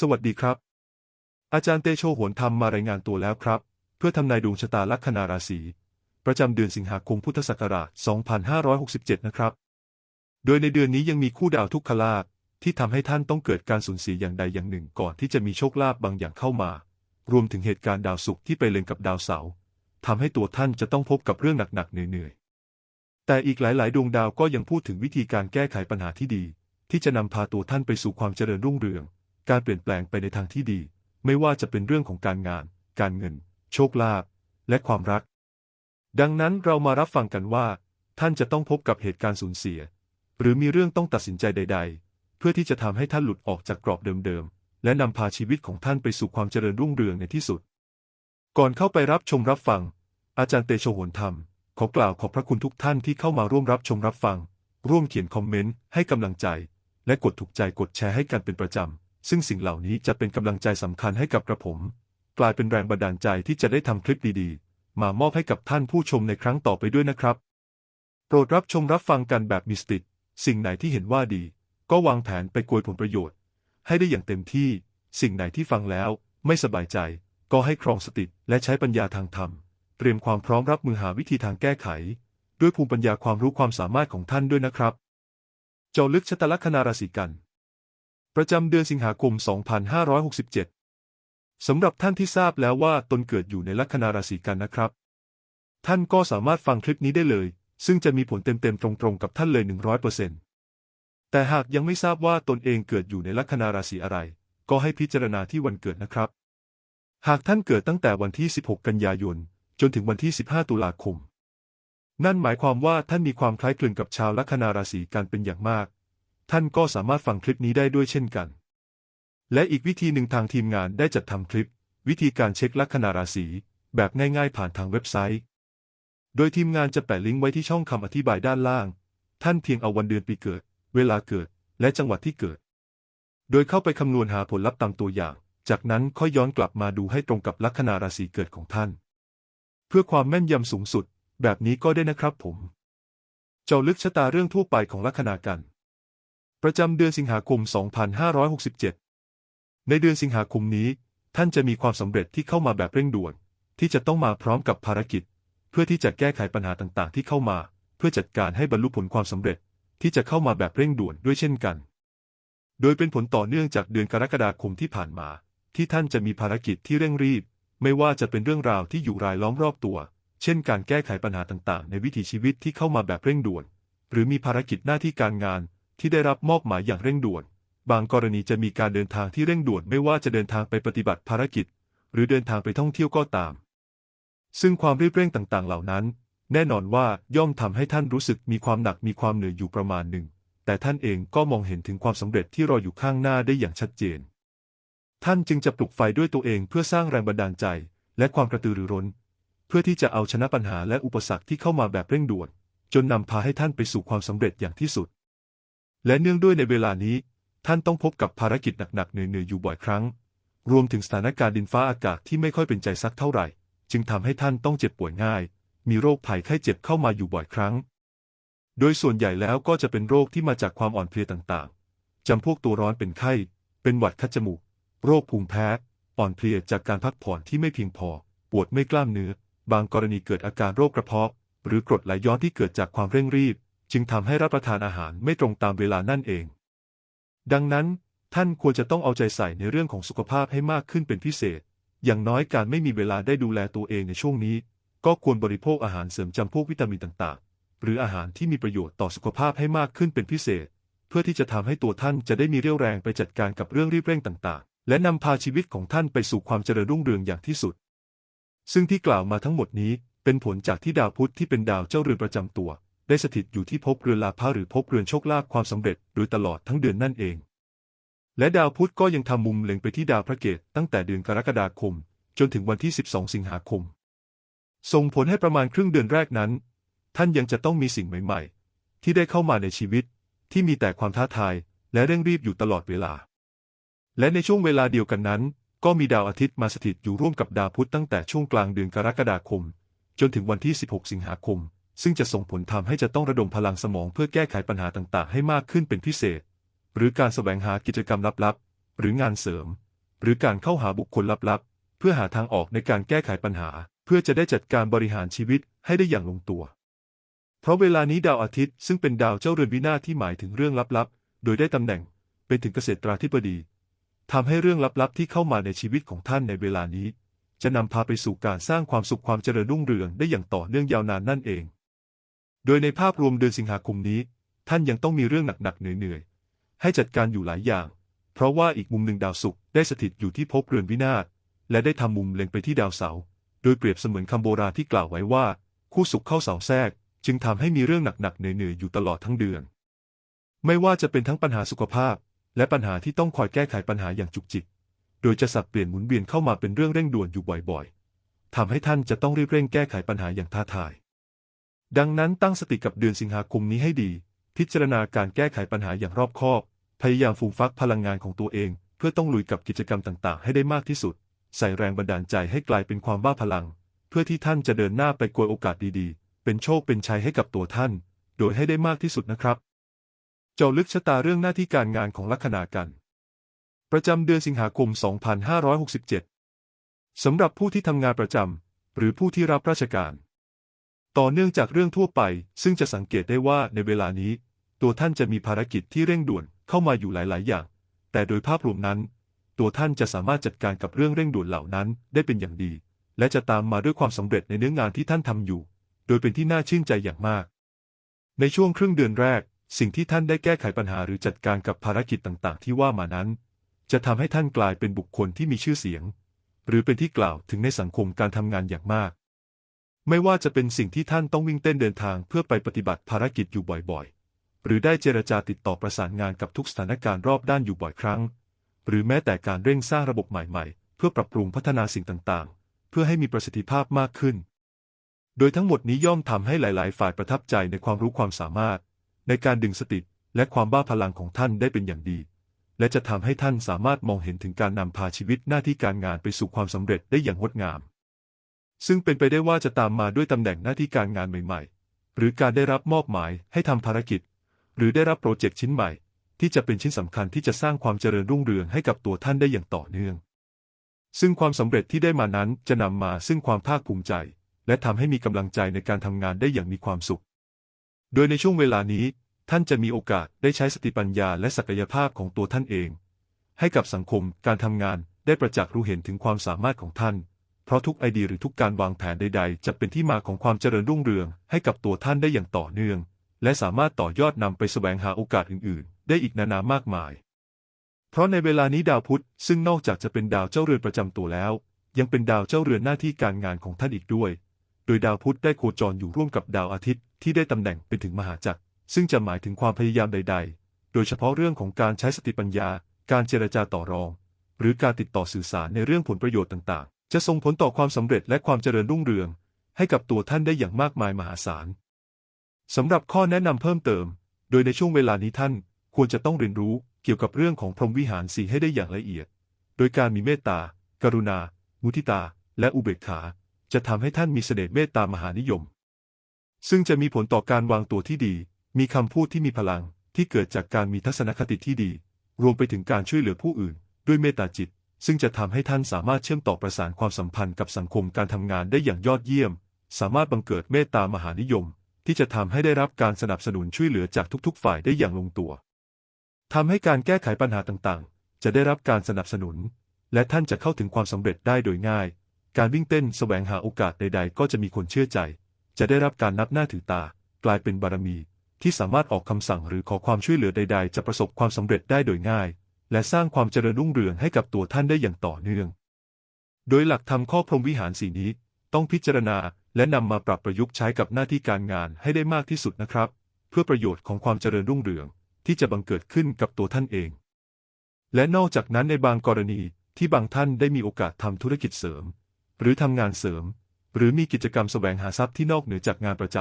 สวัสดีครับ อาจารย์เตโชโหนธรรมมารายงานตัวแล้วครับ เพื่อทำนายดวงชะตาลัคนาราศี ประจำเดือนสิงหาคมพุทธศักราช 2567 นะครับ โดยในเดือนนี้ยังมีคู่ดาวทุกขลาภที่ทำให้ท่านต้องเกิดการสูญเสียอย่างใดอย่างหนึ่งก่อนที่จะมีโชคลาภบางอย่างเข้ามา รวมถึงเหตุการณ์ดาวศุกร์ที่ไปเล็งกับดาวเสาร์ทำให้ตัวท่านจะต้องพบกับเรื่องหนักๆเหนื่อยๆ แต่อีกหลายๆ ดวงดาวก็ยังพูดถึงวิธีการแก้ไขปัญหาที่ดี ที่จะนำพาตัวท่านไปสู่ความเจริญรุ่งเรือง การเปลี่ยนแปลงไปในทางที่ดี ไม่ว่าจะเป็นเรื่องของการงาน การเงิน โชคลาภและความรัก ดังนั้นเรามารับฟังกันว่า ท่านจะต้องพบกับเหตุการณ์สูญเสีย หรือมีเรื่องต้องตัดสินใจใด ๆ เพื่อที่จะทำให้ท่านหลุดออกจากกรอบเดิมๆ และนำพาชีวิตของท่านไปสู่ความเจริญรุ่งเรืองในที่สุด ก่อนเข้าไปรับชมรับฟัง อาจารย์เตโชโหนธรรม ขอกล่าวขอบพระคุณทุกท่านที่เข้ามาร่วมรับชมรับฟัง ร่วมเขียนคอมเมนต์ให้กำลังใจ และกดถูกใจกดแชร์ให้กันเป็นประจำ ซึ่งสิ่งเหล่านี้จะเป็นกำลังใจสำคัญให้กับกระผม กลายเป็นแรงบันดาลใจที่จะได้ทำคลิปดีๆ มามอบให้กับท่านผู้ชมในครั้งต่อไปด้วยนะครับ โปรดรับชมรับฟังกันแบบมีสติสิ่งไหนที่เห็นว่าดี ก็วางแผนไปโกยผลประโยชน์ ให้ได้อย่างเต็มที่ สิ่งไหนที่ฟังแล้ว ไม่สบายใจ ก็ให้ครองสติและใช้ปัญญาทางธรรม เตรียมความพร้อมรับมือหาวิธีทางแก้ไข ด้วยภูมิปัญญาความรู้ความสามารถของท่านด้วยนะครับ เจาะลึกชะตาลัคนาราศีกัน ประจำเดือนสิงหาคม 2567 สำหรับท่านที่ทราบแล้วว่าตนเกิดอยู่ในลัคนาราศีกันนะครับ ท่านก็สามารถฟังคลิปนี้ได้เลย ซึ่งจะมีผลเต็มๆตรงๆกับท่านเลย 100%แต่หากยังไม่ทราบว่าตนเองเกิดอยู่ในลัคนาราศีอะไร ก็ให้พิจารณาที่วันเกิดนะครับ หากท่านเกิดตั้งแต่วันที่ 16 กันยายน จนถึงวันที่ 15 ตุลาคม นั่นหมายความว่าท่านมีความคล้ายคลึงกับชาวลัคนาราศีกันเป็นอย่างมาก ท่านก็สามารถฟังคลิปนี้ได้ด้วยเช่นกัน และอีกวิธีหนึ่งทางทีมงานได้จัดทำคลิป วิธีการเช็คลัคนาราศี แบบง่ายๆผ่านทางเว็บไซต์ โดยทีมงานจะแปะลิงก์ไว้ที่ช่องคำอธิบายด้านล่าง ท่านเพียงเอาวันเดือนปีเกิด เวลาเกิด และจังหวัดที่เกิด โดยเข้าไปคำนวณหาผลลัพธ์ตามตัวอย่าง จากนั้นค่อยย้อนกลับมาดูให้ตรงกับลัคนาราศีเกิดของท่าน เพื่อความแม่นยำสูงสุด แบบนี้ก็ได้นะครับผม เจาะลึกชะตาเรื่องทั่วไปของลัคนากัน ประจำเดือนสิงหาคม 2567 ในเดือนสิงหาคมนี้ ท่านจะมีความสำเร็จที่เข้ามาแบบเร่งด่วน ที่จะต้องมาพร้อมกับภารกิจ เพื่อที่จะแก้ไขปัญหาต่างๆ ที่เข้ามา เพื่อจัดการให้บรรลุผลความสำเร็จ ที่จะเข้ามาแบบเร่งด่วนด้วยเช่นกัน โดยเป็นผลต่อเนื่องจากเดือนกรกฎาคมที่ผ่านมา ที่ท่านจะมีภารกิจที่เร่งรีบ ไม่ว่าจะเป็นเรื่องราวที่อยู่รายล้อมรอบตัว เช่น การแก้ไขปัญหาต่างๆ ในวิถีชีวิตที่เข้ามาแบบเร่งด่วน หรือมีภารกิจหน้าที่การงาน ที่ได้รับมอบหมายอย่างเร่งด่วน บางกรณีจะมีการเดินทางที่เร่งด่วนไม่ว่าจะเดินทางไปปฏิบัติภารกิจ หรือเดินทางไปท่องเที่ยวก็ตาม ซึ่งความรีบเร่งต่างๆ เหล่านั้น แน่นอนว่าย่อมทำให้ท่านรู้สึกมีความหนักมีความเหนื่อยอยู่ประมาณหนึ่ง แต่ท่านเองก็มองเห็นถึงความสำเร็จที่รออยู่ข้างหน้าได้อย่างชัดเจน ท่านจึงจะปลุกไฟด้วยตัวเองเพื่อสร้างแรงบันดาลใจ และความกระตือรือร้น เพื่อที่จะเอาชนะปัญหาและอุปสรรคที่เข้ามาแบบเร่งด่วน จนนำพาให้ท่านไปสู่ความสำเร็จอย่างที่สุด และเนื่องด้วยในเวลานี้ ท่านต้องพบกับภารกิจหนักๆเหนื่อยๆอยู่บ่อยครั้ง รวมถึงสถานการณ์ดินฟ้าอากาศที่ไม่ค่อยเป็นใจสักเท่าไหร่ จึงทำให้ท่านต้องเจ็บป่วยง่าย มีโรคภัยไข้เจ็บเข้ามาอยู่บ่อยครั้ง โดยส่วนใหญ่แล้วก็จะเป็นโรคที่มาจากความอ่อนเพลียต่างๆจำพวกตัวร้อนเป็นไข้ เป็นหวัดคัดจมูก โรคภูมิแพ้ อ่อนเพลียจากการพักผ่อนที่ไม่เพียงพอ ปวดไม่กล้ามเนื้อ บางกรณีเกิดอาการโรคกระเพาะ หรือกรดไหลย้อนที่เกิดจากความเร่งรีบ จึงทำให้รับประทานอาหารไม่ตรงตามเวลานั่นเอง ดังนั้น ท่านควรจะต้องเอาใจใส่ในเรื่องของสุขภาพให้มากขึ้นเป็นพิเศษ อย่างน้อยการไม่มีเวลาได้ดูแลตัวเองในช่วงนี้ ก็ควรบริโภคอาหารเสริมจำพวกวิตามินต่างๆ หรืออาหารที่มีประโยชน์ต่อสุขภาพให้มากขึ้นเป็นพิเศษ เพื่อที่จะทำให้ตัวท่านจะได้มีเรี่ยวแรงไปจัดการกับเรื่องรีบเร่งต่างๆ และนำพาชีวิตของท่านไปสู่ความเจริญรุ่งเรืองอย่างที่สุด ซึ่งที่กล่าวมาทั้งหมดนี้เป็นผลจากที่ดาวพุธที่เป็นดาวเจ้าเรือนประจำตัว ได้สถิตอยู่ที่ภพเรือนลาภะหรือภพเรือนโชคลาภความสำเร็จโดยตลอดทั้งเดือนนั่นเอง และดาวพุธก็ยังทำมุมเล็งไปที่ดาวพระเกตตั้งแต่เดือนกรกฎาคม จนถึงวันที่ 12 สิงหาคม ส่งผลให้ประมาณครึ่งเดือนแรกนั้น ท่านยังจะต้องมีสิ่งใหม่ ๆ ที่ได้เข้ามาในชีวิต ที่มีแต่ความท้าทาย และเร่งรีบอยู่ตลอดเวลา และในช่วงเวลาเดียวกันนั้น ก็มีดาวอาทิตย์มาสถิตอยู่ร่วมกับดาวพุธตั้งแต่ช่วงกลางเดือนกรกฎาคม จนถึงวันที่ 16 สิงหาคม ซึ่งจะส่งผลทำให้จะต้องระดมพลังสมองเพื่อแก้ไขปัญหาต่างๆ ให้มากขึ้นเป็นพิเศษ หรือการแสวงหากิจกรรมลับๆ หรืองานเสริม หรือการเข้าหาบุคคลลับๆ เพื่อหาทางออกในการแก้ไขปัญหา เพื่อจะได้จัดการบริหารชีวิตให้ได้อย่างลงตัว เพราะเวลานี้ดาวอาทิตย์ซึ่งเป็นดาวเจ้าเรือนวินาที่หมายถึงเรื่องลับๆ โดยได้ตำแหน่งเป็นถึงเกษตราธิบดีทำให้เรื่องลับๆ ที่เข้ามาในชีวิตของท่านในเวลานี้ จะนำพาไปสู่การสร้างความสุขความเจริญรุ่งเรืองได้อย่างต่อเนื่องยาวนานนั่นเอง โดยในภาพรวมเดือนสิงหาคมนี้ ท่านยังต้องมีเรื่องหนักๆเหนื่อยๆ ให้จัดการอยู่หลายอย่าง เพราะว่าอีกมุมหนึ่งดาวศุกร์ได้สถิตอยู่ที่ภพเรือนวินาศและได้ทำมุมเล็งไปที่ดาวเสาร์โดยเปรียบเสมือนคำโบราณที่กล่าวไว้ว่า คู่สุขเข้าเสาแทรก จึงทำให้มีเรื่องหนักๆเหนื่อยๆอยู่ตลอดทั้งเดือน ไม่ว่าจะเป็นทั้งปัญหาสุขภาพ และปัญหาที่ต้องคอยแก้ไขปัญหาอย่างจุกจิก โดยจะสับเปลี่ยนหมุนเวียนเข้ามาเป็นเรื่องเร่งด่วนอยู่บ่อยๆทำให้ท่านจะต้องรีบเร่งแก้ไขปัญหาอย่างท้าทาย ดังนั้นตั้งสติกับเดือนสิงหาคมนี้ให้ดี พิจารณาการแก้ไขปัญหาอย่างรอบคอบ พยายามฟูมฟักพลังงานของตัวเอง เพื่อต้องลุยกับกิจกรรมต่างๆ ให้ได้มากที่สุด ใส่แรงบันดาลใจให้กลายเป็นความบ้าพลัง เพื่อที่ท่านจะเดินหน้าไปกวยโอกาสดีๆ เป็นโชคเป็นชัยให้กับตัวท่าน โดยให้ได้มากที่สุดนะครับ เจาะลึกชะตาเรื่องหน้าที่การงานของลัคนากัน ประจำเดือนสิงหาคม 2567สำหรับผู้ที่ทำงานประจำหรือผู้ที่รับราชการ ต่อเนื่องจากเรื่องทั่วไป ซึ่งจะสังเกตได้ว่าในเวลานี้ ตัวท่านจะมีภารกิจที่เร่งด่วนเข้ามาอยู่หลาย ๆ อย่าง แต่โดยภาพรวมนั้น ตัวท่านจะสามารถจัดการกับเรื่องเร่งด่วนเหล่านั้นได้เป็นอย่างดี และจะตามมาด้วยความสำเร็จในเนื้องานที่ท่านทำอยู่ โดยเป็นที่น่าชื่นใจอย่างมาก ในช่วงครึ่งเดือนแรก สิ่งที่ท่านได้แก้ไขปัญหาหรือจัดการกับภารกิจต่าง ๆ ที่ว่ามานั้น จะทำให้ท่านกลายเป็นบุคคลที่มีชื่อเสียง หรือเป็นที่กล่าวถึงในสังคมการทำงานอย่างมาก ไม่ว่าจะเป็นสิ่งที่ท่านต้องวิ่งเต้นเดินทางเพื่อไปปฏิบัติภารกิจอยู่บ่อยๆ หรือได้เจรจาติดต่อประสานงานกับทุกสถานการณ์รอบด้านอยู่บ่อยครั้ง หรือแม้แต่การเร่งสร้างระบบใหม่ๆ เพื่อปรับปรุงพัฒนาสิ่งต่างๆ เพื่อให้มีประสิทธิภาพมากขึ้น โดยทั้งหมดนี้ย่อมทำให้หลาย ๆ ฝ่ายประทับใจในความรู้ความสามารถ ในการดึงสติและความบ้าพลังของท่านได้เป็นอย่างดี และจะทำให้ท่านสามารถมองเห็นถึงการนำพาชีวิตหน้าที่การงานไปสู่ความสำเร็จได้อย่างงดงาม ซึ่งเป็นไปได้ว่าจะตามมาด้วยตำแหน่งหน้าที่การงานใหม่ ๆ หรือการได้รับมอบหมายให้ทำภารกิจ หรือได้รับโปรเจกต์ชิ้นใหม่ ที่จะเป็นชิ้นสำคัญที่จะสร้างความเจริญรุ่งเรืองให้กับตัวท่านได้อย่างต่อเนื่อง ซึ่งความสำเร็จที่ได้มานั้นจะนำมาซึ่งความภาคภูมิใจ และทำให้มีกำลังใจในการทำงานได้อย่างมีความสุข โดยในช่วงเวลานี้ท่านจะมีโอกาสได้ใช้สติปัญญาและศักยภาพของตัวท่านเอง ให้กับสังคมการทำงานได้ประจักษ์รู้เห็นถึงความสามารถของท่าน เพราะทุกไอเดียหรือทุกการวางแผนใด ๆ จะเป็นที่มาของความเจริญรุ่งเรืองให้กับตัวท่านได้อย่างต่อเนื่อง และสามารถต่อยอดนำไปแสวงหาโอกาสอื่น ๆ ได้อีกนานามากมาย เพราะในเวลานี้ดาวพุธซึ่งนอกจากจะเป็นดาวเจ้าเรือนประจำตัวแล้ว ยังเป็นดาวเจ้าเรือนหน้าที่การงานของท่านอีกด้วย โดยดาวพุธได้โคจรอยู่ร่วมกับดาวอาทิตย์ที่ได้ตำแหน่งเป็นถึงมหาจักร ซึ่งจะหมายถึงความพยายามใด ๆ โดยเฉพาะเรื่องของการใช้สติปัญญา การเจรจาต่อรอง หรือการติดต่อสื่อสารในเรื่องผลประโยชน์ต่างๆ จะส่งผลต่อความสำเร็จและความเจริญรุ่งเรือง ให้กับตัวท่านได้อย่างมากมายมหาศาลสำหรับข้อแนะนำเพิ่มเติม โดยในช่วงเวลานี้ท่านควรจะต้องเรียนรู้เกี่ยวกับเรื่องของพรหมวิหารสีให้ได้อย่างละเอียด โดยการมีเมตตา กรุณา มุทิตา และอุเบกขา จะทำให้ท่านมีเสน่ห์เมตตามหานิยม ซึ่งจะมีผลต่อการวางตัวที่ดี มีคำพูดที่มีพลังที่เกิดจากการมีทัศนคติที่ดี รวมไปถึงการช่วยเหลือผู้อื่น ด้วยเมตตาจิต ซึ่งจะทำให้ท่านสามารถเชื่อมต่อประสานความสัมพันธ์กับสังคมการทำงานได้อย่างยอดเยี่ยม สามารถบังเกิดเมตตามหานิยม ที่จะทำให้ได้รับการสนับสนุนช่วยเหลือจากทุกๆ ฝ่ายได้อย่างลงตัวทำให้การแก้ไขปัญหาต่างๆ จะได้รับการสนับสนุน และท่านจะเข้าถึงความสำเร็จได้โดยง่าย การวิ่งเต้นแสวงหาโอกาสใด ๆ ก็จะมีคนเชื่อใจ จะได้รับการนับหน้าถือตา กลายเป็นบารมี ที่สามารถออกคำสั่งหรือขอความช่วยเหลือใด ๆ จะประสบความสำเร็จได้โดยง่าย และสร้างความเจริญรุ่งเรืองให้กับตัวท่านได้อย่างต่อเนื่อง โดยหลักธรรมข้อพรหมวิหารสีนี้ ต้องพิจารณาและนำมาปรับประยุกต์ใช้กับหน้าที่การงานให้ได้มากที่สุดนะครับ เพื่อประโยชน์ของความเจริญรุ่งเรืองที่จะบังเกิดขึ้นกับตัวท่านเอง และนอกจากนั้นในบางกรณีที่บางท่านได้มีโอกาสทำธุรกิจเสริม หรือทำงานเสริม หรือมีกิจกรรมแสวงหาทรัพย์ที่นอกเหนือจากงานประจ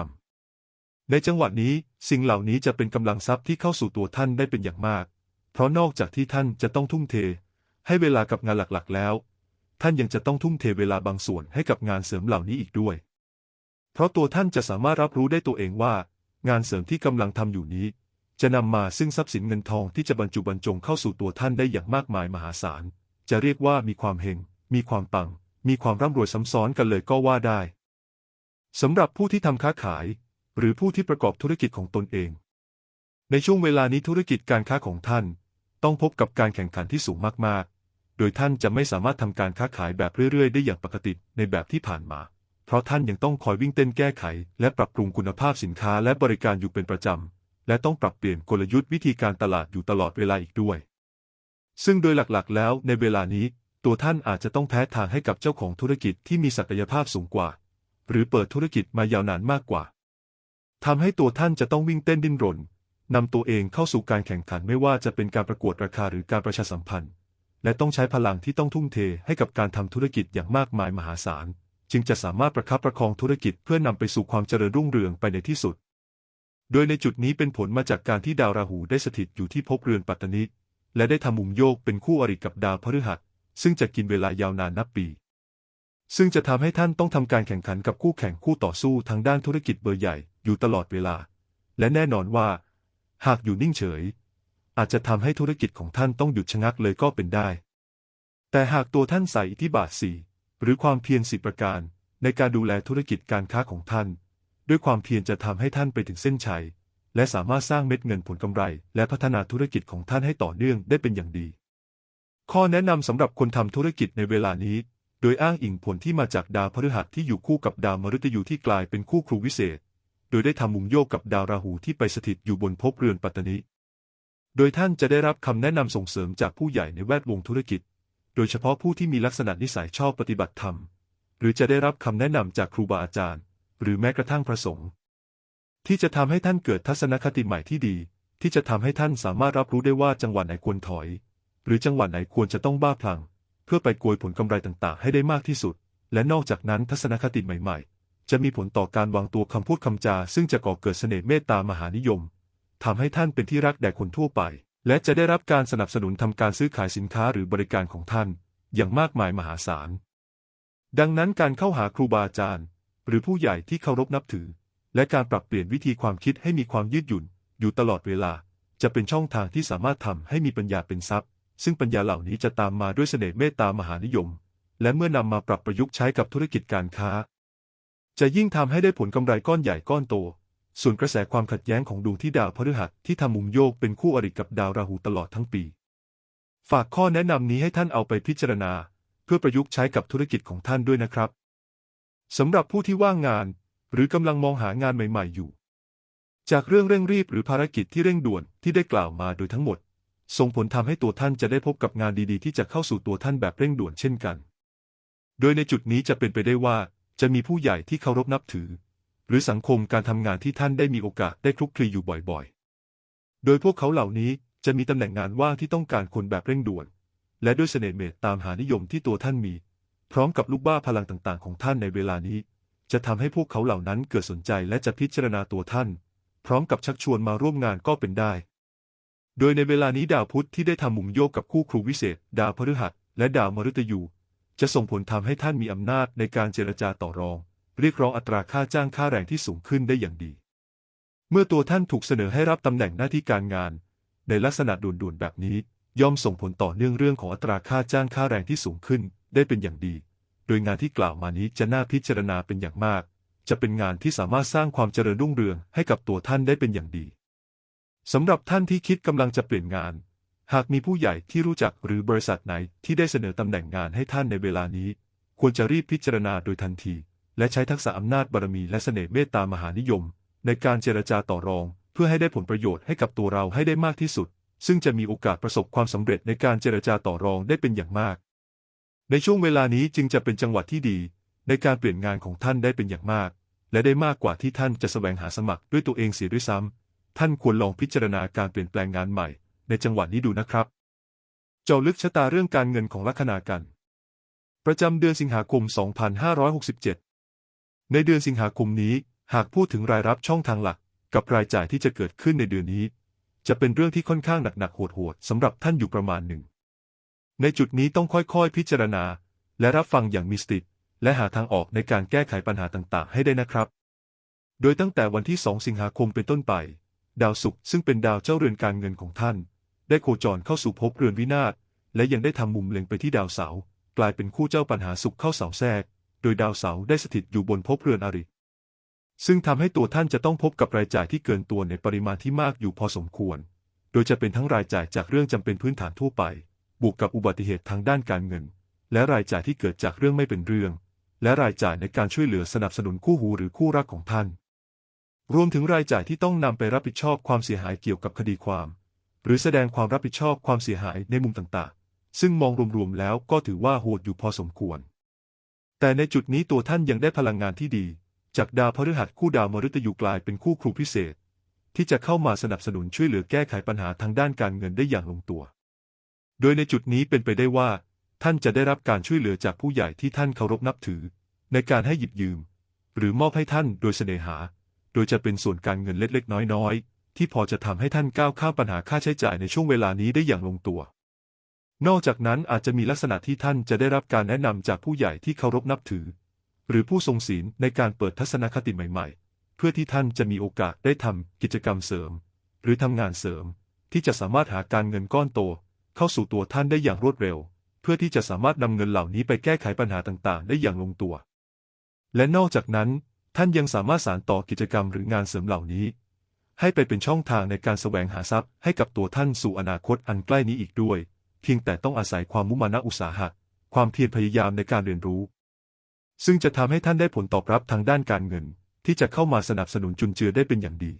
ำในจังหวะนี้สิ่งเหล่านี้จะเป็นกำลังทรัพย์ที่เข้าสู่ตัวท่านได้เป็นอย่างมาก เพราะนอกจากที่ท่านจะต้องทุ่มเท ให้เวลากับงานหลักๆ แล้ว ท่านยังจะต้องทุ่มเทเวลาบางส่วนให้กับงานเสริมเหล่านี้อีกด้วย เพราะตัวท่านจะสามารถรับรู้ได้ตัวเองว่า งานเสริมที่กำลังทำอยู่นี้ จะนำมาซึ่งทรัพย์สินเงินทองที่จะบรรจุบรรจงเข้าสู่ตัวท่านได้อย่างมากมายมหาศาล จะเรียกว่ามีความเฮงมีความปัง มีความร่ำรวยซ้ำซ้อนกันเลยก็ว่าได้สำหรับผู้ที่ทำค้าขาย หรือผู้ที่ประกอบธุรกิจของตนเอง ในช่วงเวลานี้ธุรกิจการค้าของท่าน ต้องพบกับการแข่งขันที่สูงมากๆ โดยท่านจะไม่สามารถทำการค้าขายแบบเรื่อยๆ ได้อย่างปกติในแบบที่ผ่านมา เพราะท่านยังต้องคอยวิ่งเต้นแก้ไข และปรับปรุงคุณภาพสินค้าและบริการอยู่เป็นประจำ และต้องปรับเปลี่ยนกลยุทธ์วิธีการตลาดอยู่ตลอดเวลาอีกด้วย ซึ่งโดยหลักๆ แล้วในเวลานี้ ตัวท่านอาจจะต้องแพ้ทางให้กับเจ้าของธุรกิจที่มีศักยภาพสูงกว่า หรือเปิดธุรกิจมายาวนานมากกว่าทำให้ตัวท่านจะต้องวิ่งเต้นดิ้นรน นำตัวเองเข้าสู่การแข่งขันไม่ว่าจะเป็นการประกวดราคาหรือการประชาสัมพันธ์ และต้องใช้พลังที่ต้องทุ่มเทให้กับการทำธุรกิจอย่างมากมายมหาศาล จึงจะสามารถประคับประคองธุรกิจเพื่อนำไปสู่ความเจริญรุ่งเรืองไปในที่สุด โดยในจุดนี้เป็นผลมาจากการที่ดาวราหูได้สถิตอยู่ที่ภพเรือนปัตตนิและได้ทำมุมโยกเป็นคู่อริกับดาวพฤหัส ซึ่งจะกินเวลายาวนานนับปีซึ่งจะทำให้ท่านต้องทำการแข่งขันกับคู่แข่งคู่ต่อสู้ทางด้านธุรกิจเบอร์ใหญ่อยู่ตลอดเวลา และแน่นอนว่า หากอยู่นิ่งเฉย อาจจะทำให้ธุรกิจของท่านต้องหยุดชะงักเลยก็เป็นได้ แต่หากตัวท่านใส่อิทธิบาทสี่หรือความเพียรสิประการ ในการดูแลธุรกิจการค้าของท่าน ด้วยความเพียรจะทำให้ท่านไปถึงเส้นชัย และสามารถสร้างเม็ดเงินผลกำไร และพัฒนาธุรกิจของท่านให้ต่อเนื่องได้เป็นอย่างดี ข้อแนะนำสำหรับคนทำธุรกิจในเวลานี้ โดยอ้างอิงผลที่มาจากดาวพฤหัสที่อยู่คู่กับดาวมฤตยูที่กลายเป็นคู่ครูวิเศษ โดยได้ทำมุมโยกกับดาวราหูที่ไปสถิตอยู่บนภพเรือนปัตตนิโดยท่านจะได้รับคำแนะนำส่งเสริมจากผู้ใหญ่ในแวดวงธุรกิจ โดยเฉพาะผู้ที่มีลักษณะนิสัยชอบปฏิบัติธรรม หรือจะได้รับคำแนะนำจากครูบาอาจารย์ หรือแม้กระทั่งพระสงฆ์ที่จะทำให้ท่านเกิดทัศนคติใหม่ที่ดี ที่จะทำให้ท่านสามารถรับรู้ได้ว่าจังหวะไหนควรถอย หรือจังหวะไหนควรจะต้องบ้าพลัง เพื่อไปโกยผลกำไรต่างๆ ให้ได้มากที่สุด และนอกจากนั้นทัศนคติใหม่ ๆ จะมีผลต่อการวางตัวคำพูดคำจา ซึ่งจะก่อเกิดเสน่ห์เมตตามหานิยมทำให้ท่านเป็นที่รักแด่คนทั่วไป และจะได้รับการสนับสนุนทำการซื้อขายสินค้าหรือบริการของท่าน อย่างมากมายมหาศาล ดังนั้นการเข้าหาครูบาอาจารย์ หรือผู้ใหญ่ที่เคารพนับถือ และการปรับเปลี่ยนวิธีความคิดให้มีความยืดหยุ่น อยู่ตลอดเวลา จะเป็นช่องทางที่สามารถทำให้มีปัญญาเป็นทรัพย์ ซึ่งปัญญาเหล่านี้จะตามมาด้วยเสน่ห์เมตตามหานิยม และเมื่อนำมาปรับประยุกต์ใช้กับธุรกิจการค้า จะยิ่งทำให้ได้ผลกำไรก้อนใหญ่ก้อนโต ส่วนกระแสความขัดแย้งของดวงที่ดาวพฤหัสที่ทำมุมโยกเป็นคู่อริกับดาวราหูตลอดทั้งปี ฝากข้อแนะนำนี้ให้ท่านเอาไปพิจารณา เพื่อประยุกต์ใช้กับธุรกิจของท่านด้วยนะครับสำหรับผู้ที่ว่างงาน หรือกำลังมองหางานใหม่ๆอยู่ จากเรื่องเร่งรีบหรือภารกิจที่เร่งด่วนที่ได้กล่าวมาโดยทั้งหมด ส่งผลทำให้ตัวท่านจะได้พบกับงานดีๆ ที่จะเข้าสู่ตัวท่านแบบเร่งด่วนเช่นกัน โดยในจุดนี้จะเป็นไปได้ว่า จะมีผู้ใหญ่ที่เคารพนับถือ หรือสังคมการทำงานที่ท่านได้มีโอกาสได้คลุกคลีอยู่บ่อยๆ โดยพวกเขาเหล่านี้จะมีตำแหน่งงานว่างที่ต้องการคนแบบเร่งด่วน และด้วยเสน่ห์เมตตามหานิยมที่ตัวท่านมี พร้อมกับลูกบ้าพลังต่างๆ ของท่านในเวลานี้ จะทำให้พวกเขาเหล่านั้นเกิดสนใจและจะพิจารณาตัวท่าน พร้อมกับชักชวนมาร่วมงานก็เป็นได้ โดยในเวลานี้ดาวพุธที่ได้ทำมุมโยกกับคู่ครูวิเศษ ดาวพฤหัสและดาวมฤตยู จะส่งผลทำให้ท่านมีอำนาจในการเจรจาต่อรอง เรียกร้องอัตราค่าจ้างค่าแรงที่สูงขึ้นได้อย่างดี เมื่อตัวท่านถูกเสนอให้รับตำแหน่งหน้าที่การงาน ในลักษณะด่วนๆแบบนี้ ย่อมส่งผลต่อเนื่องเรื่องของอัตราค่าจ้างค่าแรงที่สูงขึ้นได้เป็นอย่างดี โดยงานที่กล่าวมานี้จะน่าพิจารณาเป็นอย่างมาก จะเป็นงานที่สามารถสร้างความเจริญรุ่งเรืองให้กับตัวท่านได้เป็นอย่างดีสำหรับท่านที่คิดกำลังจะเปลี่ยนงาน หากมีผู้ใหญ่ที่รู้จักหรือบริษัทไหนที่ได้เสนอตำแหน่งงานให้ท่านในเวลานี้ ควรจะรีบพิจารณาโดยทันที และใช้ทักษะอำนาจบารมีและเสน่ห์เมตตามหานิยม ในการเจรจาต่อรอง เพื่อให้ได้ผลประโยชน์ให้กับตัวเราให้ได้มากที่สุด ซึ่งจะมีโอกาสประสบความสำเร็จในการเจรจาต่อรองได้เป็นอย่างมาก ในช่วงเวลานี้จึงจะเป็นจังหวะที่ดี ในการเปลี่ยนงานของท่านได้เป็นอย่างมาก และได้มากกว่าที่ท่านจะแสวงหาสมัครด้วยตัวเองเสียด้วยซ้ำท่านควรลองพิจารณาการเปลี่ยนแปลงงานใหม่ ในจังหวะนี้ดูนะครับ เจาะลึกชะตาเรื่องการเงินของลัคนากัน ประจำเดือนสิงหาคม 2567 ในเดือนสิงหาคมนี้ หากพูดถึงรายรับช่องทางหลัก กับรายจ่ายที่จะเกิดขึ้นในเดือนนี้ จะเป็นเรื่องที่ค่อนข้างหนักๆโหดๆสำหรับท่านอยู่ประมาณหนึ่ง ในจุดนี้ต้องค่อยๆพิจารณา และรับฟังอย่างมีสติและหาทางออกในการแก้ไขปัญหาต่างๆ ให้ได้นะครับ โดยตั้งแต่วันที่ 2 สิงหาคมเป็นต้นไป ดาวศุกร์ซึ่งเป็นดาวเจ้าเรือนการเงินของท่าน ได้โคจรเข้าสู่ภพเรือนวินาศ และยังได้ทำมุมเล็งไปที่ดาวเสาร์กลายเป็นคู่เจ้าปัญหาศุกร์เข้าเสาแทรก โดยดาวเสาร์ได้สถิตอยู่บนภพเรือนอริ ซึ่งทำให้ตัวท่านจะต้องพบกับรายจ่ายที่เกินตัวในปริมาณที่มากอยู่พอสมควร โดยจะเป็นทั้งรายจ่ายจากเรื่องจำเป็นพื้นฐานทั่วไป บวกกับอุบัติเหตุทางด้านการเงิน และรายจ่ายที่เกิดจากเรื่องไม่เป็นเรื่อง และรายจ่ายในการช่วยเหลือสนับสนุนคู่หูหรือคู่รักของท่าน รวมถึงรายจ่ายที่ต้องนำไปรับผิดชอบความเสียหายเกี่ยวกับคดีความ หรือแสดงความรับผิดชอบความเสียหายในมุมต่างๆ ซึ่งมองรวมๆแล้วก็ถือว่าโหดอยู่พอสมควร แต่ในจุดนี้ตัวท่านยังได้พลังงานที่ดี จากดาวพฤหัสคู่ดาวมฤตยูกลายเป็นคู่ครูพิเศษ ที่จะเข้ามาสนับสนุนช่วยเหลือแก้ไขปัญหาทางด้านการเงินได้อย่างลงตัว โดยในจุดนี้เป็นไปได้ว่า ท่านจะได้รับการช่วยเหลือจากผู้ใหญ่ที่ท่านเคารพนับถือ ในการให้หยิบยืม หรือมอบให้ท่านโดยเสน่หา โดยจะเป็นส่วนการเงินเล็กๆ น้อยๆ ที่พอจะทำให้ท่านก้าวข้ามปัญหาค่าใช้จ่ายในช่วงเวลานี้ได้อย่างลงตัว นอกจากนั้นอาจจะมีลักษณะที่ท่านจะได้รับการแนะนำจากผู้ใหญ่ที่เคารพนับถือ หรือผู้ทรงศีลในการเปิดทัศนคติใหม่ ๆ เพื่อที่ท่านจะมีโอกาสได้ทำกิจกรรมเสริม หรือทำงานเสริม ที่จะสามารถหาการเงินก้อนโต เข้าสู่ตัวท่านได้อย่างรวดเร็ว เพื่อที่จะสามารถนำเงินเหล่านี้ไปแก้ไขปัญหาต่างๆ ได้อย่างลงตัว และนอกจากนั้นท่านยังสามารถสานต่อกิจกรรมหรืองานเสริมเหล่านี้ ให้ไปเป็นช่องทางในการแสวงหาทรัพย์ให้กับตัวท่านสู่อนาคตอันใกล้นี้อีกด้วย เพียงแต่ต้องอาศัยความมุมานะอุตสาหะ ความเพียรพยายามในการเรียนรู้ ซึ่งจะทำให้ท่านได้ผลตอบรับทางด้านการเงิน ที่จะเข้ามาสนับสนุนจุนเจือได้เป็นอย่างดี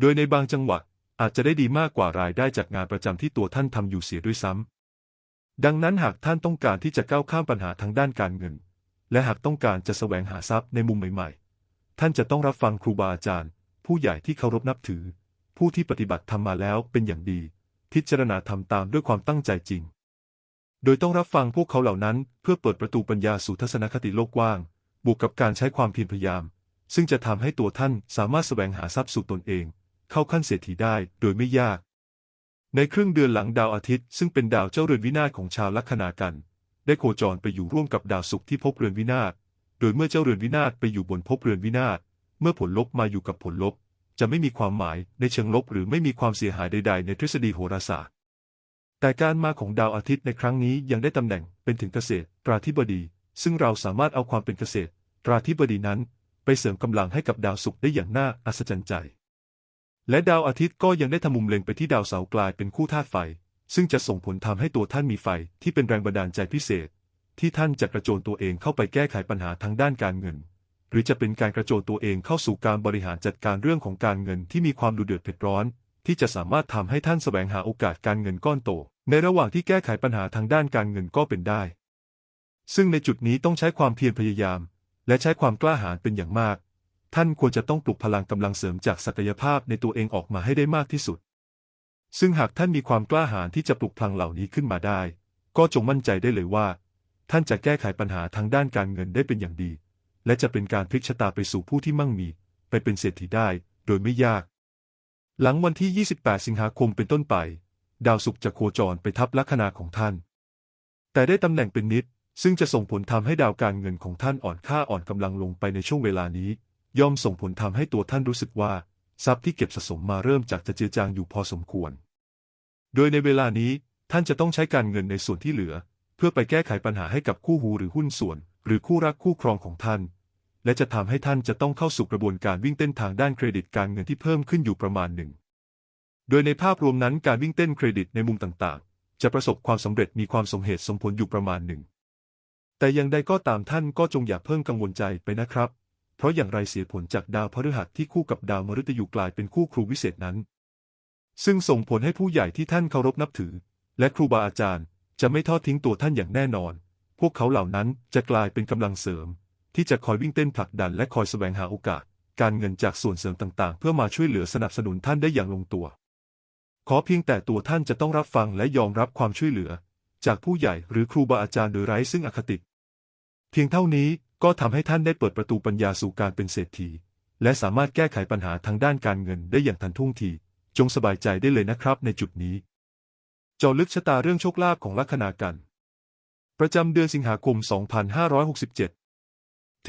โดยในบางจังหวะอาจจะได้ดีมากกว่ารายได้จากงานประจำที่ตัวท่านทำอยู่เสียด้วยซ้ำดังนั้นหากท่านต้องการที่จะก้าวข้ามปัญหาทางด้านการเงิน และหากต้องการจะแสวงหาทรัพย์ในมุมใหม่ ๆ ท่านจะต้องรับฟังครูบาอาจารย์ ผู้ใหญ่ที่เคารพนับถือ ผู้ที่ปฏิบัติทำมมาแล้วเป็นอย่างดี พิจารณาทำตามด้วยความตั้งใจจริง โดยต้องรับฟังพวกเขาเหล่านั้น เพื่อเปิดประตูปัญญาสู่ทัศนคติโลกกว้าง บวกกับการใช้ความเพียรพยายาม ซึ่งจะทำให้ตัวท่านสามารถแสวงหาทรัพย์สู่ตนเอง เข้าขั้นเศรษฐีได้โดยไม่ยาก ในครึ่งเดือนหลังดาวอาทิตย์ ซึ่งเป็นดาวเจ้าเรือนวินาศของชาวลัคนากัน ได้โคจรไปอยู่ร่วมกับดาวศุกร์ที่ภพเรือนวินาศโดยเมื่อเจ้าเรือนวินาศไปอยู่บนภพเรือนวินาศ เมื่อผลลบมาอยู่กับผลลบ จะไม่มีความหมายในเชิงลบหรือไม่มีความเสียหายใด ๆ ในทฤษฎีโหราศาสตร์ แต่การมาของดาวอาทิตย์ในครั้งนี้ยังได้ตำแหน่งเป็นถึงเกษตรตราธิบดี ซึ่งเราสามารถเอาความเป็นเกษตรตราธิบดีนั้น ไปเสริมกำลังให้กับดาวศุกร์ได้อย่างน่าอัศจรรย์ใจ และดาวอาทิตย์ก็ยังได้ทำมุมเล็งไปที่ดาวเสาร์กลายเป็นคู่ธาตุไฟ ซึ่งจะส่งผลทำให้ตัวท่านมีไฟที่เป็นแรงบันดาลใจพิเศษ ที่ท่านจะกระโจนตัวเองเข้าไปแก้ไขปัญหาทางด้านการเงิน หรือจะเป็นการกระโจนตัวเองเข้าสู่การบริหารจัดการเรื่องของการเงินที่มีความดุเดือดเผ็ดร้อน ที่จะสามารถทำให้ท่านแสวงหาโอกาสการเงินก้อนโต ในระหว่างที่แก้ไขปัญหาทางด้านการเงินก็เป็นได้ ซึ่งในจุดนี้ต้องใช้ความเพียรพยายาม และใช้ความกล้าหาญเป็นอย่างมาก ท่านควรจะต้องปลุกพลังกำลังเสริมจากศักยภาพในตัวเองออกมาให้ได้มากที่สุด ซึ่งหากท่านมีความกล้าหาญที่จะปลุกพลังเหล่านี้ขึ้นมาได้ ก็จงมั่นใจได้เลยว่า ท่านจะแก้ไขปัญหาทางด้านการเงินได้เป็นอย่างดี และจะเป็นการพลิกชะตาไปสู่ผู้ที่มั่งมี ไปเป็นเศรษฐีได้ โดยไม่ยาก หลังวันที่ 28 สิงหาคมเป็นต้นไป ดาวศุกร์จะโคจรไปทับลัคนาของท่าน แต่ได้ตำแหน่งเป็นนิด ซึ่งจะส่งผลทำให้ดาวการเงินของท่านอ่อนค่าอ่อนกำลังลงไปในช่วงเวลานี้ ย่อมส่งผลทำให้ตัวท่านรู้สึกว่า ทรัพย์ที่เก็บสะสมมาเริ่มจากจะเจือจางอยู่พอสมควร โดยในเวลานี้ท่านจะต้องใช้การเงินในส่วนที่เหลือ เพื่อไปแก้ไขปัญหาให้กับคู่หูหรือหุ้นส่วน หรือคู่รักคู่ครองของท่าน และจะทำให้ท่านจะต้องเข้าสู่กระบวนการวิ่งเต้นทางด้านเครดิตการเงินที่เพิ่มขึ้นอยู่ประมาณหนึ่ง โดยในภาพรวมนั้นการวิ่งเต้นเครดิตในมุมต่างๆ จะประสบความสำเร็จมีความสมเหตุสมผลอยู่ประมาณหนึ่ง แต่อย่างใดก็ตามท่านก็จงอย่าเพิ่งกังวลใจไปนะครับ เพราะอย่างไรเสียผลจากดาวพฤหัสที่คู่กับดาวมฤตยูกลายเป็นคู่ครูวิเศษนั้น ซึ่งส่งผลให้ผู้ใหญ่ที่ท่านเคารพนับถือ และครูบาอาจารย์ จะไม่ทอดทิ้งตัวท่านอย่างแน่นอน พวกเขาเหล่านั้นจะกลายเป็นกำลังเสริม ที่จะคอยวิ่งเต้นผลักดันและคอยสแสวงหาโอกาส การเงินจากส่วนเสริมต่างๆ เพื่อมาช่วยเหลือสนับสนุนท่านได้อย่างลงตัว ขอเพียงแต่ตัวท่านจะต้องรับฟังและยอมรับความช่วยเหลือ จากผู้ใหญ่หรือครูบาอาจารย์โดยไร้ซึ่งอคติ เพียงเท่านี้ก็ทำให้ท่านได้เปิดประตูปัญญาสู่การเป็นเศรษฐี และสามารถแก้ไขปัญหาทางด้านการเงินได้อย่างทันท่วงที จงสบายใจได้เลยนะครับในจุดนี้ เจาะลึกชะตาเรื่องโชคลาภของลัคนากัน ประจำเดือนสิงหาคม 2567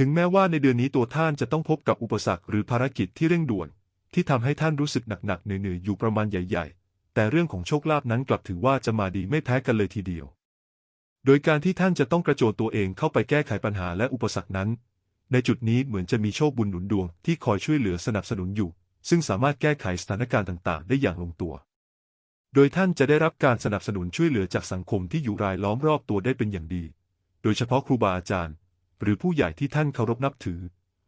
ถึงแม้ว่าในเดือนนี้ตัวท่านจะต้องพบกับอุปสรรคหรือภารกิจที่เร่งด่วน ที่ทำให้ท่านรู้สึกหนักๆเหนื่อยๆอยู่ประมาณใหญ่ ๆ แต่เรื่องของโชคลาภนั้นกลับถือว่าจะมาดีไม่แพ้กันเลยทีเดียว โดยการที่ท่านจะต้องกระโจนตัวเองเข้าไปแก้ไขปัญหาและอุปสรรคนั้น ในจุดนี้เหมือนจะมีโชคบุญหนุนดวงที่คอยช่วยเหลือสนับสนุนอยู่ ซึ่งสามารถแก้ไขสถานการณ์ต่างๆ ได้อย่างลงตัว โดยท่านจะได้รับการสนับสนุนช่วยเหลือจากสังคมที่อยู่รายล้อมรอบตัวได้เป็นอย่างดี โดยเฉพาะครูบาอาจารย์ หรือผู้ใหญ่ที่ท่านเคารพนับถือ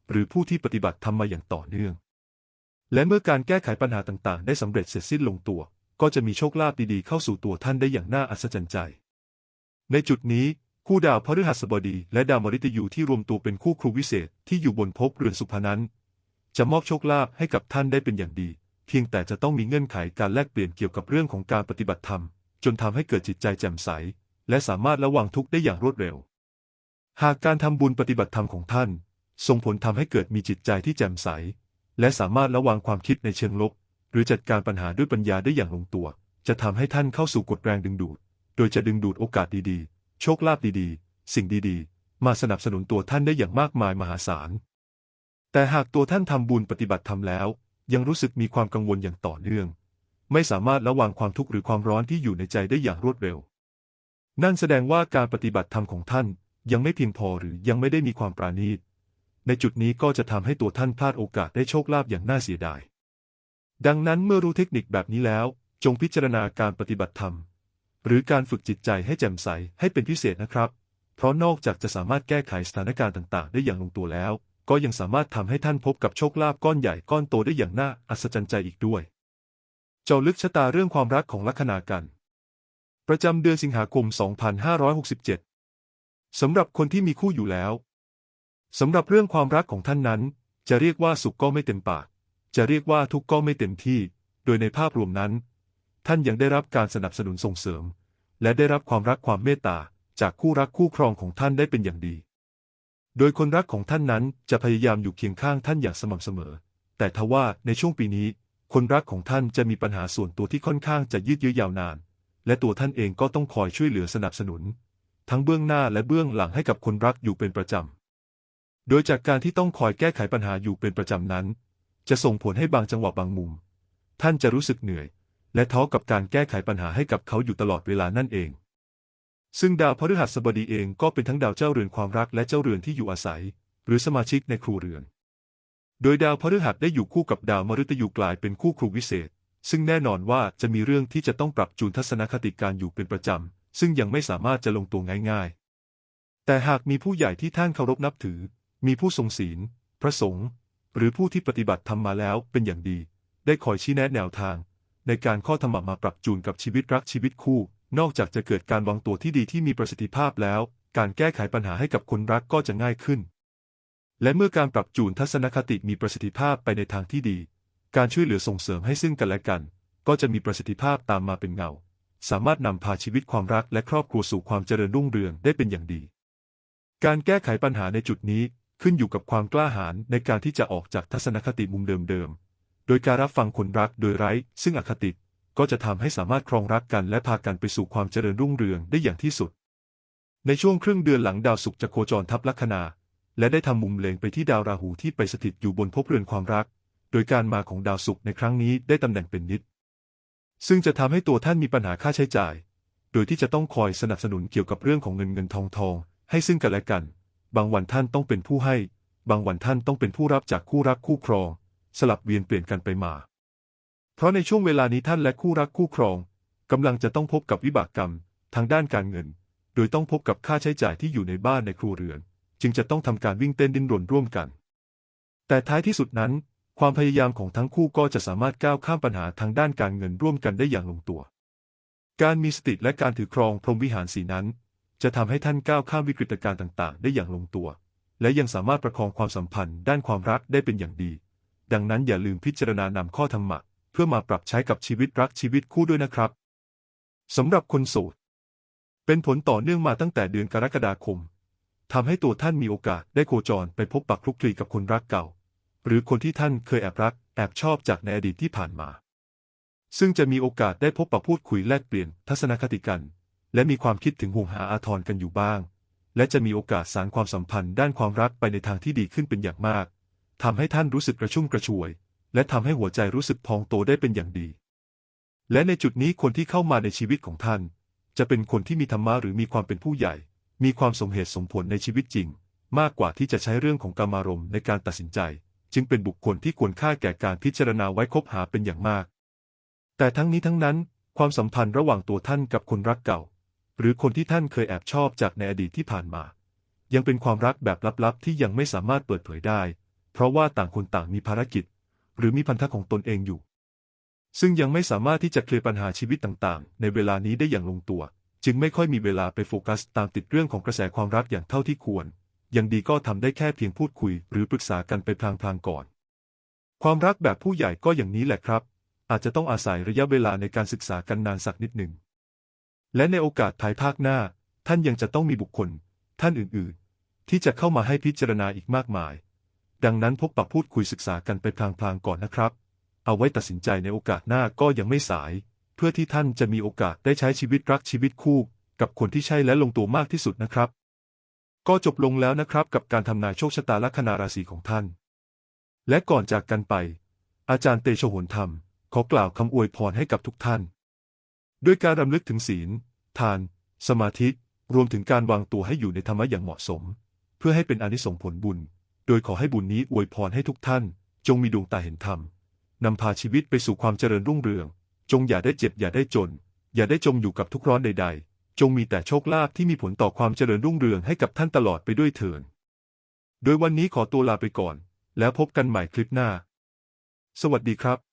หรือผู้ที่ปฏิบัติธรรมมาอย่างต่อเนื่อง และเมื่อการแก้ไขปัญหาต่างๆ ได้สำเร็จเสร็จสิ้นลงตัว ก็จะมีโชคลาภดีๆเข้าสู่ตัวท่านได้อย่างน่าอัศจรรย์ใจ ในจุดนี้คู่ดาวพฤหัสบดีและดาวมฤตยูที่รวมตัวเป็นคู่ครูวิเศษที่อยู่บนภพเรือนสุภนั้น จะมอบโชคลาภให้กับท่านได้เป็นอย่างดี เพียงแต่จะต้องมีเงื่อนไขการแลกเปลี่ยนเกี่ยวกับเรื่องของการปฏิบัติธรรม จนทำให้เกิดจิตใจแจ่มใส และสามารถระวังทุกข์ได้อย่างรวดเร็ว หากการทำบุญปฏิบัติธรรมของท่าน ส่งผลทำให้เกิดมีจิตใจที่แจ่มใส และสามารถระวังความคิดในเชิงลบ หรือจัดการปัญหาด้วยปัญญาได้อย่างลงตัว จะทำให้ท่านเข้าสู่กฎแรงดึงดูด โดยจะดึงดูดโอกาสดีๆ โชคลาภดีๆ สิ่งดีๆ มาสนับสนุนตัวท่านได้อย่างมากมายมหาศาล แต่หากตัวท่านทำบุญปฏิบัติธรรมแล้ว ยังรู้สึกมีความกังวลอย่างต่อเนื่อง ไม่สามารถระวังความทุกข์หรือความร้อนที่อยู่ในใจได้อย่างรวดเร็ว นั่นแสดงว่าการปฏิบัติธรรมของท่าน ยังไม่เพียงพอหรือยังไม่ได้มีความปราณีต ในจุดนี้ก็จะทำให้ตัวท่านพลาดโอกาสได้โชคลาภอย่างน่าเสียดาย ดังนั้นเมื่อรู้เทคนิคแบบนี้แล้ว จงพิจารณาการปฏิบัติธรรม หรือการฝึกจิตใจให้แจ่มใสให้เป็นพิเศษนะครับ เพราะนอกจากจะสามารถแก้ไขสถานการณ์ต่างๆ ได้อย่างลงตัวแล้ว ก็ยังสามารถทำให้ท่านพบกับโชคลาภก้อนใหญ่ก้อนโตได้อย่างน่าอัศจรรย์ใจอีกด้วย เจ้าลึกชะตาเรื่องความรักของลัคนากัน ประจำเดือนสิงหาคม 2567 สำหรับคนที่มีคู่อยู่แล้วสำหรับเรื่องความรักของท่านนั้น จะเรียกว่าสุขก็ไม่เต็มปาก จะเรียกว่าทุกข์ก็ไม่เต็มที่ โดยในภาพรวมนั้น ท่านยังได้รับการสนับสนุนส่งเสริม และได้รับความรักความเมตตาจากคู่รักคู่ครองของท่านได้เป็นอย่างดี โดยคนรักของท่านนั้นจะพยายามอยู่เคียงข้างท่านอย่างสม่ำเสมอ แต่ทว่าในช่วงปีนี้ คนรักของท่านจะมีปัญหาส่วนตัวที่ค่อนข้างจะยืดเยื้อยาวนาน และตัวท่านเองก็ต้องคอยช่วยเหลือสนับสนุน ทั้งเบื้องหน้าและเบื้องหลังให้กับคนรักอยู่เป็นประจำ โดยจากการที่ต้องคอยแก้ไขปัญหาอยู่เป็นประจำนั้น จะส่งผลให้บางจังหวะบางมุม ท่านจะรู้สึกเหนื่อย และท้อกับการแก้ไขปัญหาให้กับเขาอยู่ตลอดเวลานั่นเอง ซึ่งดาวพฤหัสบดีเองก็เป็นทั้งดาวเจ้าเรือนความรักและเจ้าเรือนที่อยู่อาศัย หรือสมาชิกในครูเรือน โดยดาวพฤหัสได้อยู่คู่กับดาวมฤตยูกลายเป็นคู่ครูวิเศษ ซึ่งแน่นอนว่าจะมีเรื่องที่จะต้องปรับจูนทัศนคติการอยู่เป็นประจำ ซึ่งยังไม่สามารถจะลงตัวง่ายๆ แต่หากมีผู้ใหญ่ที่ท่านเคารพนับถือ มีผู้ทรงศีล พระสงฆ์หรือผู้ที่ปฏิบัติธรรมมาแล้วเป็นอย่างดี ได้คอยชี้แนะแนวทาง ในการข้อธรรมะมาปรับจูนกับชีวิตรักชีวิตคู่ นอกจากจะเกิดการวางตัวที่ดีที่มีประสิทธิภาพแล้ว การแก้ไขปัญหาให้กับคนรักก็จะง่ายขึ้น และเมื่อการปรับจูนทัศนคติมีประสิทธิภาพไปในทางที่ดี การช่วยเหลือส่งเสริมให้ซึ่งกันและกัน ก็จะมีประสิทธิภาพตามมาเป็นเงา สามารถนำพาชีวิตความรักและครอบครัวสู่ความเจริญรุ่งเรืองได้เป็นอย่างดี การแก้ไขปัญหาในจุดนี้ขึ้นอยู่กับความกล้าหาญในการที่จะออกจากทัศนคติมุมเดิมๆ โดยการรับฟังคนรักโดยไร้ ซึ่งอคติก็จะทำให้สามารถครองรักกันและพากันไปสู่ความเจริญรุ่งเรืองได้อย่างที่สุด ในช่วงครึ่งเดือนหลังดาวศุกร์จะโคจรทับลัคนา และได้ทำมุมเลงไปที่ดาวราหูที่ไปสถิตอยู่บนภพเรือนความรัก โดยการมาของดาวศุกร์ในครั้งนี้ได้ตำแหน่งเป็นนิด ซึ่งจะทำให้ตัวท่านมีปัญหาค่าใช้จ่าย โดยที่จะต้องคอยสนับสนุนเกี่ยวกับเรื่องของเงินเงินทองทอง ให้ซึ่งกันและกัน บางวันท่านต้องเป็นผู้ให้ บางวันท่านต้องเป็นผู้รับจากคู่รักคู่ครอง สลับเวียนเปลี่ยนกันไปมา เพราะในช่วงเวลานี้ท่านและคู่รักคู่ครองกำลังจะต้องพบกับวิบากกรรม ทางด้านการเงิน โดยต้องพบกับค่าใช้จ่ายที่อยู่ในบ้านในครัวเรือน จึงจะต้องทำการวิ่งเต้นดิ้นรนร่วมกัน แต่ท้ายที่สุดนั้น ความพยายามของทั้งคู่ก็จะสามารถก้าวข้ามปัญหาทางด้านการเงินร่วมกันได้อย่างลงตัว การมีสติและการถือครองพรหมวิหารสีนั้น จะทำให้ท่านก้าวข้ามวิกฤตการณ์ต่างๆ ได้อย่างลงตัว และยังสามารถประคองความสัมพันธ์ด้านความรักได้เป็นอย่างดี ดังนั้นอย่าลืมพิจารณานำข้อธรรมะเพื่อมาปรับใช้กับชีวิตรักชีวิตคู่ด้วยนะครับสำหรับคนโสดเป็นผลต่อเนื่องมาตั้งแต่เดือนกรกฎาคมทำให้ตัวท่านมีโอกาสได้โคจรไปพบปักคลุกคลีกับคนรักเก่า หรือคนที่ท่านเคยแอบรัก แอบชอบจากในอดีตที่ผ่านมา ซึ่งจะมีโอกาสได้พบปะพูดคุยแลกเปลี่ยนทัศนคติกัน และมีความคิดถึงห่วงหาอาทรกันอยู่บ้าง และจะมีโอกาสสานความสัมพันธ์ด้านความรักไปในทางที่ดีขึ้นเป็นอย่างมากทำให้ท่านรู้สึกกระชุ่มกระชวย และทำให้หัวใจรู้สึกพองโตได้เป็นอย่างดี และในจุดนี้คนที่เข้ามาในชีวิตของท่าน จะเป็นคนที่มีธรรมะหรือมีความเป็นผู้ใหญ่ มีความสมเหตุสมผลในชีวิตจริง มากกว่าที่จะใช้เรื่องของกามารมณ์ในการตัดสินใจ จึงเป็นบุคคลที่ควรค่าแก่การพิจารณาไว้คบหาเป็นอย่างมาก แต่ทั้งนี้ทั้งนั้น ความสัมพันธ์ระหว่างตัวท่านกับคนรักเก่า หรือคนที่ท่านเคยแอบชอบจากในอดีตที่ผ่านมา ยังเป็นความรักแบบลับๆ ที่ยังไม่สามารถเปิดเผยได้ เพราะว่าต่างคนต่างมีภารกิจ หรือมีพันธะของตนเองอยู่ ซึ่งยังไม่สามารถที่จะเคลียร์ปัญหาชีวิตต่างๆ ในเวลานี้ได้อย่างลงตัว จึงไม่ค่อยมีเวลาไปโฟกัสตามติดเรื่องของกระแสความรักอย่างเท่าที่ควร ยังดีก็ทำได้แค่เพียงพูดคุย หรือปรึกษากันไปพลางๆก่อน ความรักแบบผู้ใหญ่ก็อย่างนี้แหละครับ อาจจะต้องอาศัยระยะเวลาในการศึกษากันนานสักนิดหนึ่ง และในโอกาสภายภาคหน้า ท่านยังจะต้องมีบุคคล ท่านอื่นๆ ที่จะเข้ามาให้พิจารณาอีกมากมาย ดังนั้นพบปะพูดคุยศึกษากันไปพลางๆก่อนนะครับ เอาไว้ตัดสินใจในโอกาสหน้าก็ยังไม่สาย เพื่อที่ท่านจะมีโอกาสได้ใช้ชีวิตรักชีวิตคู่ กับคนที่ใช่และลงตัวมากที่สุดนะครับ ก็จบลงแล้วนะครับกับการทำนายโชคชะตาลัคนาราศีของท่าน และก่อนจากกันไป อาจารย์เตโชโหนธรรม ขอกล่าวคำอวยพรให้กับทุกท่าน ด้วยการรำลึกถึงศีล ทาน สมาธิ รวมถึงการวางตัวให้อยู่ในธรรมะอย่างเหมาะสม เพื่อให้เป็นอนิสงผลบุญ โดยขอให้บุญนี้อวยพรให้ทุกท่าน จงมีดวงตาเห็นธรรมนำพาชีวิตไปสู่ความเจริญรุ่งเรือง จงอย่าได้เจ็บอย่าได้จน อย่าได้จมอยู่กับทุกร้อนใด ๆ จงมีแต่โชคลาภที่มีผลต่อความเจริญรุ่งเรืองให้กับท่านตลอดไปด้วยเถิดโดยวันนี้ขอตัวลาไปก่อน แล้วพบกันใหม่คลิปหน้า สวัสดีครับ